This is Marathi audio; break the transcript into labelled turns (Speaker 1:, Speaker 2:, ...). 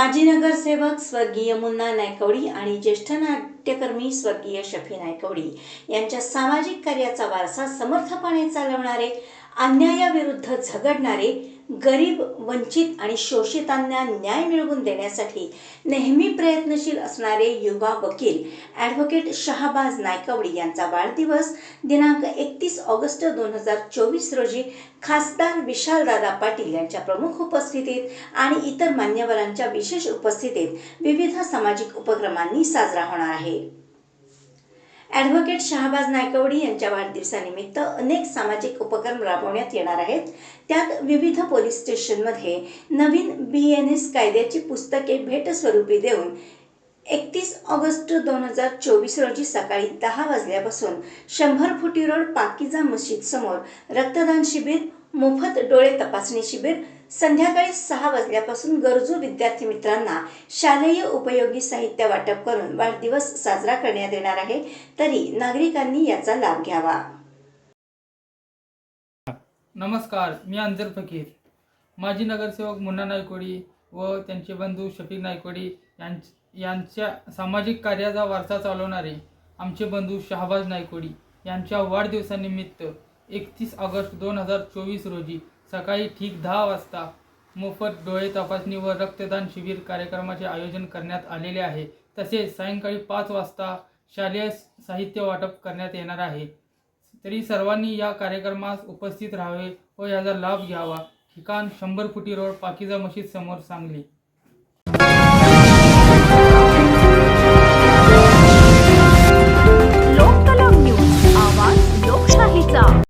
Speaker 1: समाजसेवक स्वर्गीय मुन्ना नायकवडी आणि ज्येष्ठ नाट्यकर्मी स्वर्गीय शफी नायकवडी यांच्या सामाजिक कार्याचा वारसा समर्थपणे चालवणारे अन्यायाविरुद्ध झगडणारे गरीब वंचित आणि शोषितांना न्याय मिळवून देण्यासाठी नेहमी प्रयत्नशील असणारे युवा वकील ॲडव्होकेट शहाबाज नायकवडी यांचा वाढदिवस दिनांक एकतीस ऑगस्ट दोन हजार चोवीस रोजी खासदार विशालदादा पाटील यांच्या प्रमुख उपस्थितीत आणि इतर मान्यवरांच्या विशेष उपस्थितीत विविध सामाजिक उपक्रमांनी साजरा होणार आहे. ॲडव्होकेट शहाबाज नायकवडी यांच्या वाढदिवसानिमित्त अनेक सामाजिक उपक्रम राबवण्यात येणार आहेत. त्यात विविध पोलीस स्टेशनमध्ये नवीन बी एन एस कायद्याची पुस्तके भेटस्वरूपी देऊन एकतीस ऑगस्ट दोन हजार चोवीस रोजी सकाळी दहा वाजल्यापासून शंभर फुटी रोड पाकिजा मस्जिद समोर रक्तदान शिबिर मोफत डोळे तपासणी शिबिर संध्याकाळी सहा वाजल्यापासून गरजू विद्यार्थी मित्रांना शालेय उपयोगी साहित्य वाटप करून वाढदिवस साजरा करण्यात येणार आहे. तरी नागरिकांनी याचा लाभ घ्यावा.
Speaker 2: नमस्कार मी अंजर फकीर. माजी नगरसेवक मुन्ना नायकोडी व त्यांचे बंधू शफीक नायकोडी यांच्या सामाजिक कार्याचा वारसा चालवणारे आमचे बंधू शहाबाज नायकोडी यांच्या वाढदिवसानिमित्त एकतीस ऑगस्ट दोन हजार चोवीस रोजी सकाळी ठीक दहा वाजता मोफत डोळे तपासणी व रक्तदान शिबिर कार्यक्रमाचे आयोजन करण्यात आलेले आहे. तसेच सायंकाळी पाच वाजता शालेय साहित्य वाटप करण्यात येणार आहे. तरी सर्वांनी या कार्यक्रमास उपस्थित राहावे व याचा लाभ घ्यावा. ठिकाण शंभर फुटी रोड पाकिजा मशीद समोर सांगली.